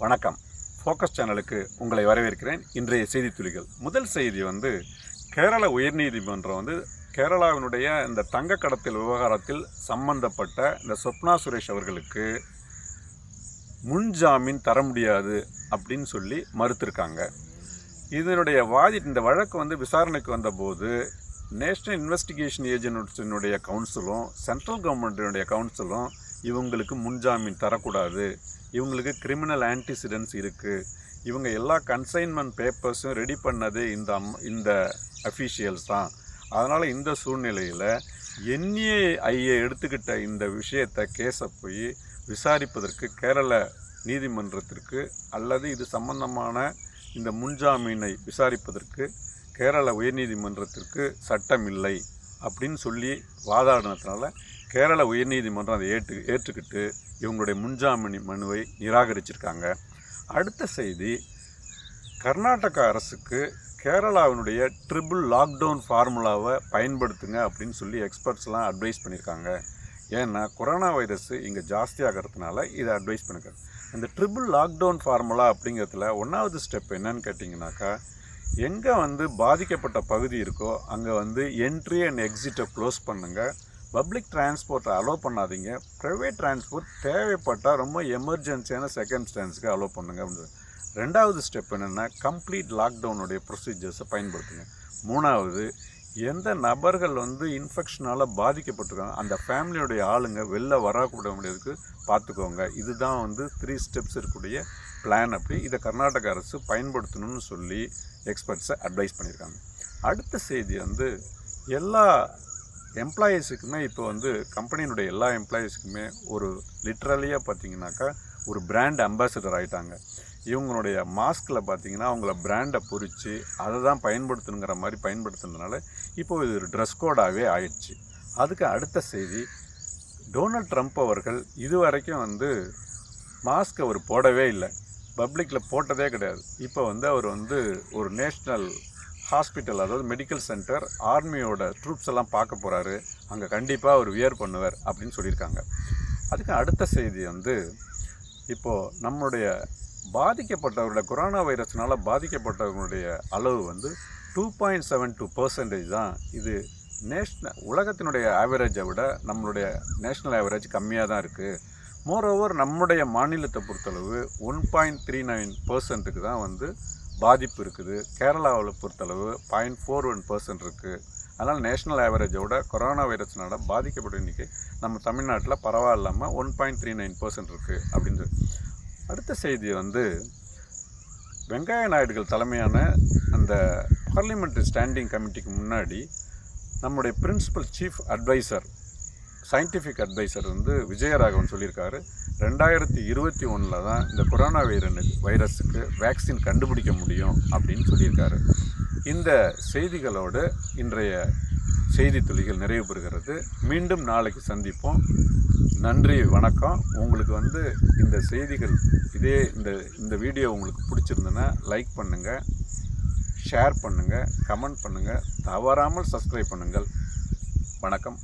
வணக்கம். ஃபோக்கஸ் சேனலுக்கு உங்களை வரவேற்கிறேன். இன்றைய செய்தி துளிகள். முதல் செய்தி வந்து கேரள உயர்நீதிமன்றம் வந்து கேரளாவினுடைய இந்த தங்க கடத்தல் விவகாரத்தில் சம்பந்தப்பட்ட இந்த சொப்னா சுரேஷ் அவர்களுக்கு முன்ஜாமீன் தர முடியாது அப்படின்னு சொல்லி மறுத்திருக்காங்க. இதனுடைய வாதி இந்த வழக்கு வந்து விசாரணைக்கு வந்தபோது நேஷ்னல் இன்வெஸ்டிகேஷன் ஏஜென்ட்ஸினுடைய கவுன்சிலும் சென்ட்ரல் கவர்மெண்ட்டினுடைய கவுன்சிலும் இவங்களுக்கு முன்ஜாமீன் தரக்கூடாது. இவங்களுக்கு கிரிமினல் ஆன்டிசிடென்ட்ஸ் இருக்குது இவங்க எல்லா கன்சைன்மெண்ட் பேப்பர்ஸும் ரெடி பண்ணது இந்த அம் இந்த அஃபீஷியல்ஸ் தான். அதனால் இந்த சூழ்நிலையில் என்ஏஐயை எடுத்துக்கிட்ட இந்த விஷயத்தை கேஸை போய் விசாரிப்பதற்கு கேரள நீதிமன்றத்திற்கு அல்லது இது சம்பந்தமான இந்த முன்ஜாமீனை விசாரிப்பதற்கு கேரள உயர்நீதிமன்றத்திற்கு சட்டம் இல்லை அப்படின்னு சொல்லி வாதாடினதுனால கேரள உயர்நீதிமன்றம் அதை ஏற்று ஏற்றுக்கிட்டு இவங்களுடைய முன்ஜாமீன் மனுவை நிராகரிச்சிருக்காங்க. அடுத்த செய்தி கர்நாடக அரசுக்கு கேரளாவினுடைய ட்ரிபிள் லாக்டவுன் ஃபார்முலாவை பயன்படுத்துங்க அப்படின்னு சொல்லி எக்ஸ்பர்ட்ஸ்லாம் அட்வைஸ் பண்ணியிருக்காங்க. ஏன்னா கொரோனா வைரஸ் இங்கே ஜாஸ்தியாகிறதுனால இதை அட்வைஸ் பண்ணிருக்காங்க இந்த ட்ரிபிள் லாக்டவுன் ஃபார்முலா அப்படிங்கிறதுல ஒன்றாவது ஸ்டெப் என்னன்னு கேட்டிங்கனாக்கா எங்கே வந்து பாதிக்கப்பட்ட பகுதி இருக்கோ அங்கே வந்து என்ட்ரி அண்ட் எக்ஸிட்டை க்ளோஸ் பண்ணுங்கள் பப்ளிக் டிரான்ஸ்போர்ட்டை அலோவ் பண்ணாதீங்க. ப்ரைவேட் டிரான்ஸ்போர்ட் தேவைப்பட்டால் ரொம்ப எமர்ஜென்சியான செகண்ட் ஸ்டான்ஸுக்கு அலோவ் பண்ணுங்க. அப்படின்னு ரெண்டாவது ஸ்டெப் என்னென்னா கம்ப்ளீட் லாக்டவுனுடைய ப்ரொசீஜர்ஸை பயன்படுத்துங்க. மூணாவது எந்த நபர்கள் வந்து இன்ஃபெக்ஷனால் பாதிக்கப்பட்டிருக்காங்க அந்த ஃபேமிலியுடைய ஆளுங்க வெளில வரக்கூட முடியாதுக்கு பார்த்துக்கோங்க இதுதான் வந்து த்ரீ ஸ்டெப்ஸ் இருக்கக்கூடிய பிளான் அப்படி. இதை கர்நாடக அரசு பயன்படுத்தணும்னு சொல்லி எக்ஸ்பர்ட்ஸை அட்வைஸ் பண்ணியிருக்காங்க. அடுத்த செய்தி வந்து எல்லா எம்ப்ளாயீஸுக்குமே இப்போ வந்து கம்பெனியினுடைய எல்லா எம்ப்ளாயீஸுக்குமே ஒரு லிட்ரலியாக பார்த்தீங்கன்னாக்கா ஒரு பிராண்ட் அம்பாசிடர் ஆகிட்டாங்க இவங்களுடைய மாஸ்கில் பார்த்தீங்கன்னா அவங்கள பிராண்டை பொறிச்சு அதை தான் பயன்படுத்தணுங்கிற மாதிரி பயன்படுத்துனதுனால இப்போ இது ஒரு ட்ரெஸ் கோடாகவே ஆயிடுச்சு. அதுக்கு அடுத்த செய்தி டொனால்ட் ட்ரம்ப் அவர்கள் இதுவரைக்கும் வந்து மாஸ்க் அவர் போடவே இல்லை. பப்ளிக்கில் போட்டதே கிடையாது. இப்போ வந்து அவர் வந்து ஒரு நேஷ்னல் ஹாஸ்பிட்டல் அதாவது மெடிக்கல் சென்டர் ஆர்மியோட ட்ரூப்ஸ் எல்லாம் பார்க்க போகிறாரு அங்கே கண்டிப்பாக அவர் வியர் பண்ணுவார் அப்படின்னு சொல்லியிருக்காங்க. அதுக்கு அடுத்த செய்தி வந்து இப்போது நம்மளுடைய பாதிக்கப்பட்டவருடைய கொரோனா வைரஸ்னால் பாதிக்கப்பட்டவர்களுடைய அளவு வந்து two point seven two percentage தான். இது நேஷ்னல் உலகத்தினுடைய ஆவரேஜை விட நம்மளுடைய நேஷ்னல் ஆவரேஜ் கம்மியாக தான் இருக்குது மோரோவர் நம்முடைய மாநிலத்தை பொறுத்தளவு ஒன் பாயிண்ட் த்ரீ நைன் பர்சன்ட்டுக்கு தான் வந்து பாதிப்பு இருக்குது. கேரளாவில் பொறுத்தளவு பாயிண்ட் ஃபோர் ஒன் பர்சன்ட் இருக்குது அதனால் நேஷ்னல் ஆவரேஜோட கொரோனா வைரஸ்னால பாதிக்கப்பட்ட எண்ணிக்கை நம்ம தமிழ்நாட்டில் பரவாயில்லாமல் one point three nine percent இருக்குது அப்படின்றது அடுத்த செய்தி வந்து வெங்கைய நாயுடுகள் தலைமையான அந்த பார்லிமெண்ட்ரி ஸ்டாண்டிங் கமிட்டிக்கு முன்னாடி நம்முடைய principal chief adviser scientific adviser வந்து விஜயராகவன் சொல்லியிருக்காரு. ரெண்டாயிரத்தி இருபத்தி ஒன்றில் தான் இந்த கொரோனா வைரனுக்கு வைரஸுக்கு வேக்சின் கண்டுபிடிக்க முடியும் அப்படின்னு சொல்லியிருக்காரு. இந்த செய்திகளோடு இன்றைய செய்தி துளிகள் நிறைவு பெறுகிறது. மீண்டும் நாளைக்கு சந்திப்போம். நன்றி வணக்கம். உங்களுக்கு வந்து இந்த செய்திகள் இதே இந்த இந்த வீடியோ உங்களுக்கு பிடிச்சிருந்ததுன்னா லைக் பண்ணுங்கள் ஷேர் பண்ணுங்கள் கமெண்ட் பண்ணுங்கள் தவறாமல் சப்ஸ்கிரைப் பண்ணுங்கள். வணக்கம்.